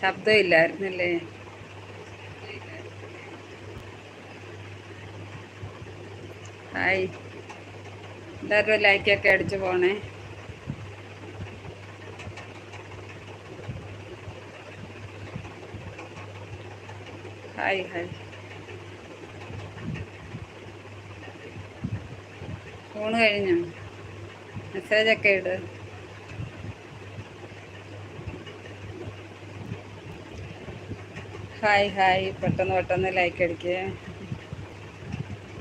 ശബ്ദം ഇല്ലായിരുന്നല്ലേ ഹായ്. എല്ലാവരും ലൈക്കൊക്കെ അടിച്ചു പോണേ? Hi hi. ഫോണ് കഴിഞ്ഞോ? മെസ്സേജൊക്കെ ഇട്. Hi hi. പെട്ടെന്ന് പെട്ടെന്ന് ലൈക്ക് അടിക്കുക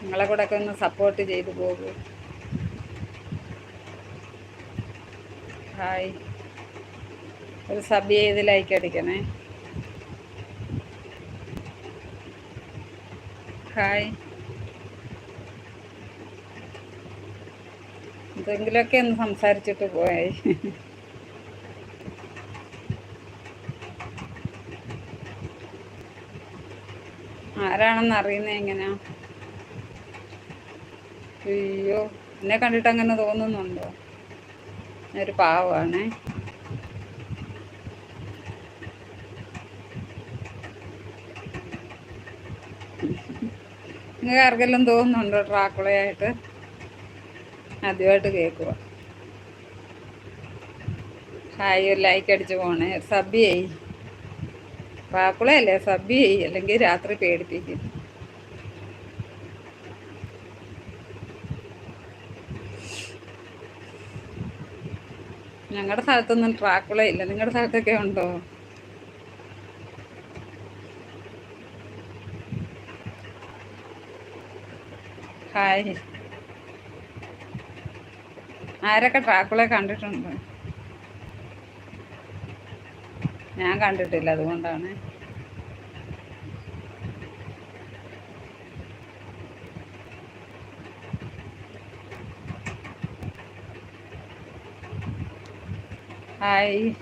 നിങ്ങളെ കൂടെ ഒക്കെ ഒന്ന് സപ്പോർട്ട് ചെയ്തു പോകൂ. ഹായ്. ഒരു സബ് ചെയ്ത് ലൈക്ക് അടിക്കണേ. ഹായ്. എന്തെങ്കിലുമൊക്കെ ഒന്ന് സംസാരിച്ചിട്ട് പോയായി ആരാണെന്ന് അറിയുന്നത് എങ്ങനെയാ? അയ്യോ എന്നെ കണ്ടിട്ട് അങ്ങനെ തോന്നുന്നുണ്ടോ? ഒരു പാവമാണേ നിങ്ങൾക്ക് ആർക്കെല്ലാം തോന്നുന്നുണ്ടോ ട്രാക്കുളയായിട്ട് ആദ്യമായിട്ട് കേൾക്കുക. ഹായ് ഒരു ലൈക്ക് അടിച്ച് പോണേ. സബ് ട്രാക്കുളയല്ലേ സബ് ചെയ്യ അല്ലെങ്കിൽ രാത്രി പേടിപ്പിക്കും. ഞങ്ങളുടെ സ്ഥലത്തൊന്നും ട്രാക്കുള ഇല്ല. നിങ്ങളുടെ സ്ഥലത്തൊക്കെ ഉണ്ടോ? ഹായ്. ആരൊക്കെ ട്രാക്കുളെ കണ്ടിട്ടുണ്ട്? ഞാൻ കണ്ടിട്ടില്ല അതുകൊണ്ടാണ്. ഹായ്.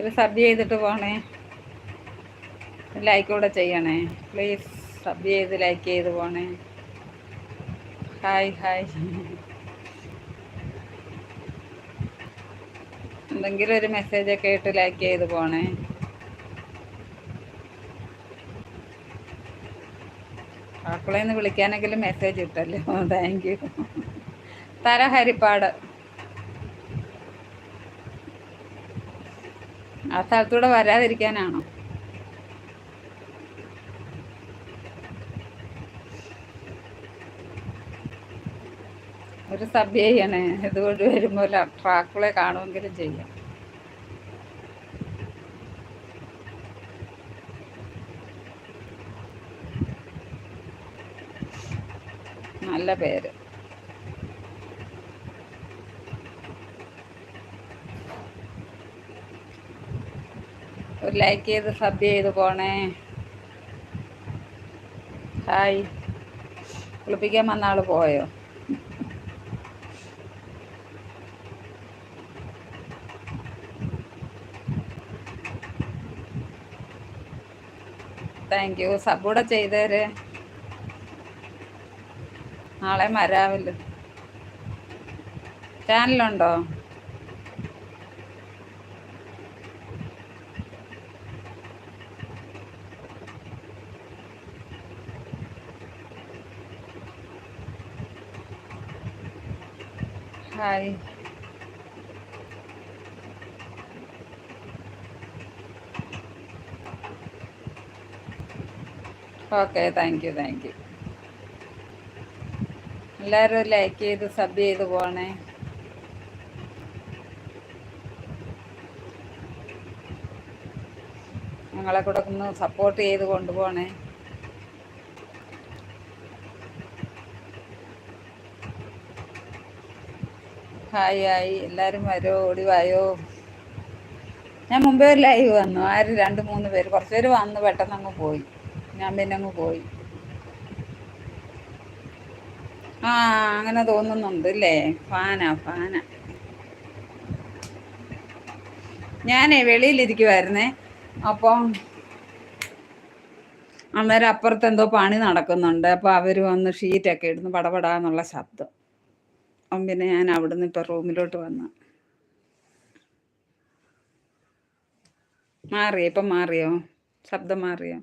ഒരു സബ് ചെയ്തിട്ട് പോണേ. ലൈക്ക് കൂടെ ചെയ്യണേ. പ്ലീസ് സബ് ചെയ്ത് ലൈക്ക് ചെയ്ത് പോണേ. Hi hi. എന്തെങ്കിലും ഒരു മെസ്സേജ് ഒക്കെ ഇട്ട് ലൈക്ക് ചെയ്ത് പോണേ. ആക്കളേന്ന് വിളിക്കാനെങ്കിലും മെസ്സേജ് ഇട്ടല്ലോ. താങ്ക് യു തര ഹരിപ്പാട്. ആ സ്ഥലത്തൂടെ വരാതിരിക്കാനാണോ? ഒരു സബ് ചെയ്യണേ. ഇതുകൊണ്ട് വരുമ്പോൾ ട്രാക്കുകളെ കാണുമെങ്കിലും ചെയ്യാം. നല്ല പേര്. ഒരു ലൈക്ക് ചെയ്ത് സബ് ചെയ്ത് പോണേ. ഹായ് കുളിപ്പിക്കാൻ വന്ന ആൾ പോയോ? Thank you. സബൂടെ ചെയ്തേര് നാളെ മരാവില്ല ചാനലുണ്ടോ? Hi. Okay thank you thank you എല്ലാവരും ലൈക്ക് ചെയ്ത് സബ് ചെയ്ത് പോണേ. ഞങ്ങളെ കൂടെ ഒന്ന് സപ്പോർട്ട് ചെയ്ത് കൊണ്ടുപോകണേ ഹായ് ആയി എല്ലാവരും വരോ ഓടി വായോ. ഞാൻ മുമ്പേ ഒരു ലൈവ് വന്നു. ആര് രണ്ട് മൂന്ന് പേര്. കുറച്ച് പേര് വന്ന് പെട്ടെന്ന് അങ്ങ് പോയി. ഞാൻ പിന്നെ അങ്ങ് പോയി. ആ അങ്ങനെ തോന്നുന്നുണ്ട് അല്ലേ? ഫാനാ ഫാന. ഞാനേ വെളിയിലിരിക്കുമായിരുന്നേ അപ്പം അന്നേരം അപ്പുറത്ത് എന്തോ പണി നടക്കുന്നുണ്ട്. അപ്പോൾ അവർ വന്ന് ഷീറ്റൊക്കെ ഇടുന്നു. പടപടാന്നുള്ള ശബ്ദം. അപ്പം പിന്നെ ഞാൻ അവിടുന്ന് ഇപ്പം റൂമിലോട്ട് വന്നു. മാറിയോ? ഇപ്പം മാറിയോ? ശബ്ദം മാറിയോ?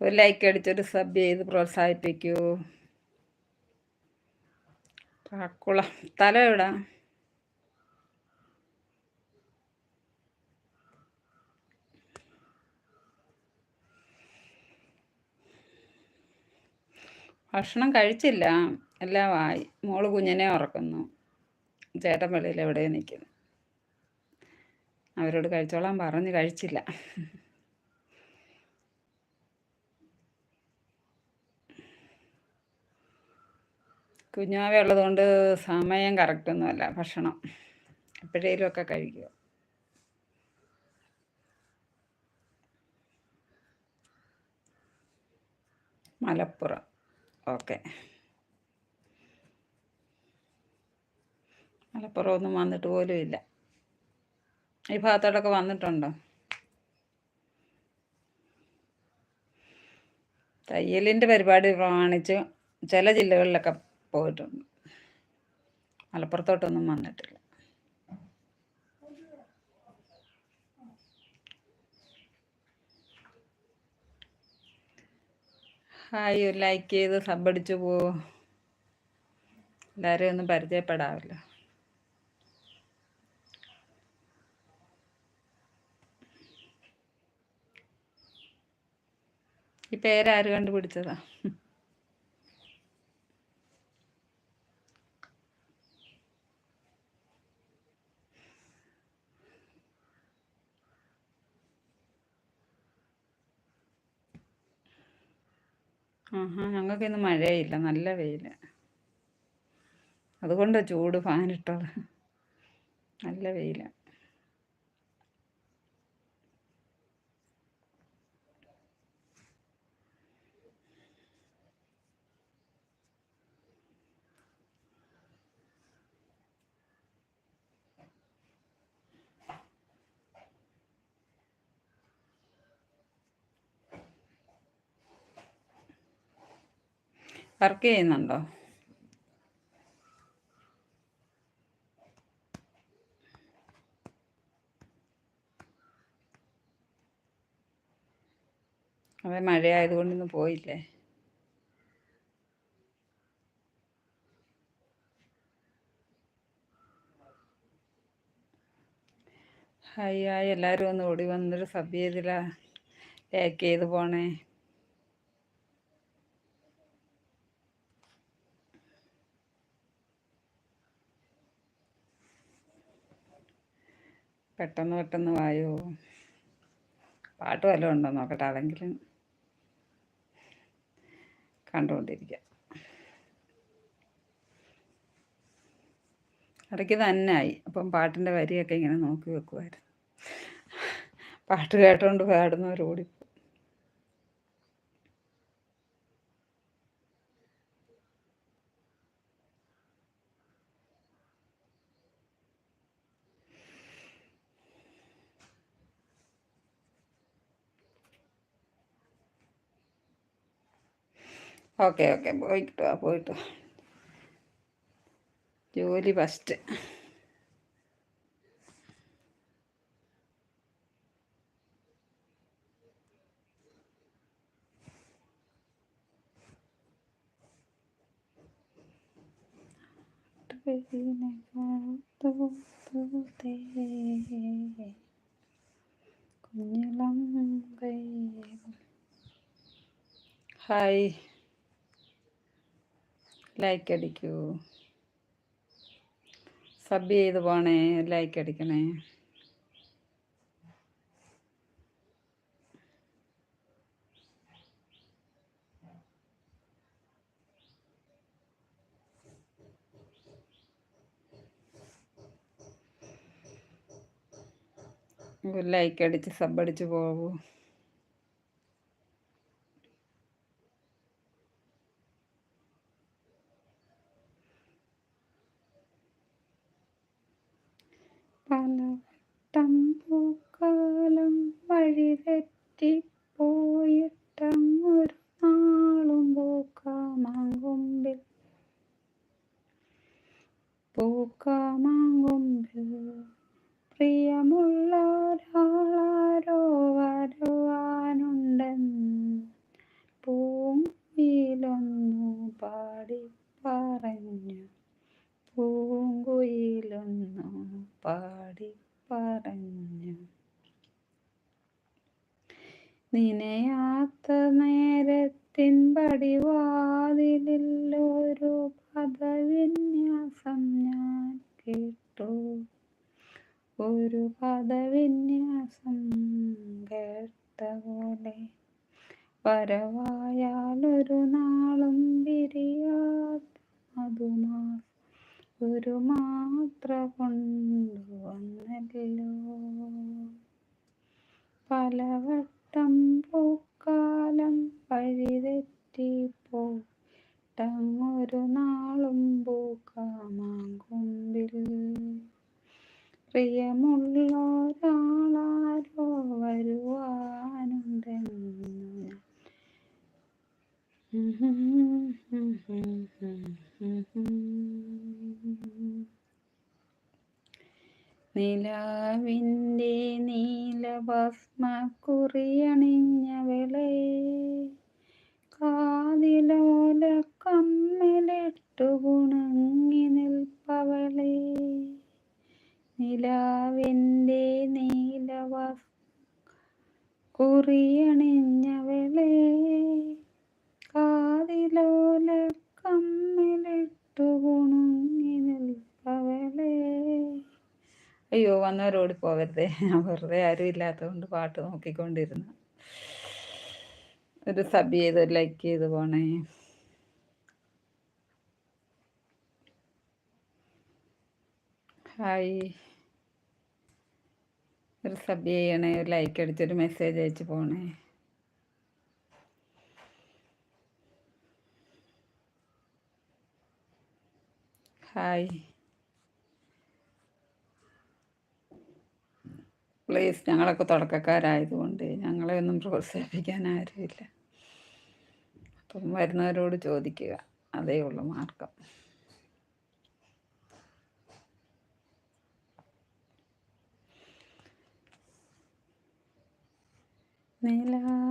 ഒരു ലൈക്ക് അടിച്ച് ഒരു സബ് ചെയ്ത് പ്രോത്സാഹിപ്പിക്കൂ. പാക്കുള തല എവിടാ? ഭക്ഷണം കഴിച്ചില്ല. എല്ലാം ആയി. മോൾ കുഞ്ഞിനെ ഉറക്കുന്നു. ചേട്ടൻ വെളിയിൽ എവിടെ നിൽക്കുന്നു അവരോട് കഴിച്ചോളാൻ പറഞ്ഞ് കഴിച്ചില്ല. കുഞ്ഞാവ ഉള്ളതുകൊണ്ട് സമയം കറക്റ്റൊന്നുമല്ല ഭക്ഷണം. എപ്പോഴേലും ഒക്കെ കഴിക്കുക. മലപ്പുറം. ഓക്കെ. മലപ്പുറം ഒന്നും വന്നിട്ട് പോലും ഇല്ല. ഈ ഭാഗത്തോടൊക്കെ വന്നിട്ടുണ്ടോ? തയ്യലിന്റെ പരിപാടി പ്രമാണിച്ച് ചില ജില്ലകളിലൊക്കെ പോയിട്ടുണ്ട്. മലപ്പുറത്തോട്ടൊന്നും വന്നിട്ടില്ല. ഹായ് ലൈക്ക് ചെയ്ത് സബടിച്ചു പോവോ? എല്ലാവരെയും ഒന്നും പരിചയപ്പെടാമല്ലോ ഈ പേരാര് കണ്ടുപിടിച്ചതാ? ഞങ്ങൾക്ക് ഇന്ന് മഴയില്ല നല്ല വെയിൽ. അതുകൊണ്ട് ചൂട് ഫാനിട്ടത്. നല്ല വെയിലാണ് വർക്ക് ചെയ്യുന്നുണ്ടോ? അതെ മഴയായതുകൊണ്ട് പോയില്ലേ? Hi hi. എല്ലാവരും ഒന്ന് ഓടി വന്നൊരു സബ് ചെയ്തില്ല. പാക്ക് ചെയ്ത് പോണേ. പെട്ടെന്ന് പെട്ടെന്ന് വായോ. പാട്ട് വല്ലതും ഉണ്ടോ നോക്കട്ടെ. അതെങ്കിലും കണ്ടുകൊണ്ടിരിക്കാം. ഇടയ്ക്ക് തന്നെ ആയി. അപ്പം പാട്ടിന്റെ വരിയൊക്കെ ഇങ്ങനെ നോക്കി വെക്കുമായിരുന്നു പാട്ട് കേട്ടോണ്ട് പാടുന്നവരോടി ഓക്കെ ഓക്കെ പോയിട്ട് വാ പോയിട്ട് വാ ജോലി ഫസ്റ്റ് കുഞ്ഞിളം ഹായ് ലൈക്ക് അടിക്കൂ. സബ് ചെയ്ത് പോണേ ലൈക്ക് അടിക്കണേ. ലൈക്ക് അടിച്ച് സബ് അടിച്ച് പോകൂ പലവട്ടം പൂക്കാലം വഴിതെറ്റിപ്പോയിട്ടങ്ങൊരു നാളും പൂക്കാമാങ്കൊമ്പിൽ പൂക്കാമാങ്കൊമ്പിൽ നിനയാത്ത നേരത്തിൻ പടിവാതിലിൽ ഒരു പദവിന്യാസം ഞാൻ കേട്ടു ഒരു പദവിന്യാസം കേട്ട പോലെ വരവായാലൊരു നാളും പിരിയാത്ത മധുമാസം ഒരു മാത്ര കൊണ്ടുവന്നല്ലോ പലവട്ടം പൂക്കാലം വഴിതെറ്റിപ്പോട്ടങ്ങൊരു നാളും പൂക്കാമാങ്കൊമ്പിൽ. പ്രിയമുള്ളൊരാളാരോ വരുവാനുണ്ടെന്നു. നിലാവിന്റെ നീലഭസ്മ കുറിയണിഞ്ഞവളെ കാതിലോല കമ്മലിട്ടു ഗുണങ്ങി നിൽപ്പവളെ. നിലാവിന്റെ നീലവ കുറിയണിഞ്ഞവളെ കാതിലോല കമ്മലിട്ടു കുണുങ്ങി അയ്യോ വന്നവരോട് പോവരുതേ ഞാൻ വെറുതെ ആരും ഇല്ലാത്തതുകൊണ്ട് പാട്ട് നോക്കിക്കൊണ്ടിരുന്നു. ഒരു സബ് ചെയ്ത് ലൈക്ക് ചെയ്ത് പോണേ. ഹായ്. ഒരു സബ് ചെയ്യണേ ഒരു ലൈക്ക് അടിച്ചൊരു മെസ്സേജ് അയച്ചു പോണേ. ഹായ്. പ്ലീസ് ഞങ്ങളൊക്കെ തുടക്കക്കാരായതുകൊണ്ട് ഞങ്ങളെ ഒന്നും പ്രോത്സാഹിപ്പിക്കാൻ ആരുമില്ല. അപ്പം വരുന്നവരോട് ചോദിക്കുക. അതേ ഉള്ളൂ മാർഗം. नहीं लगा।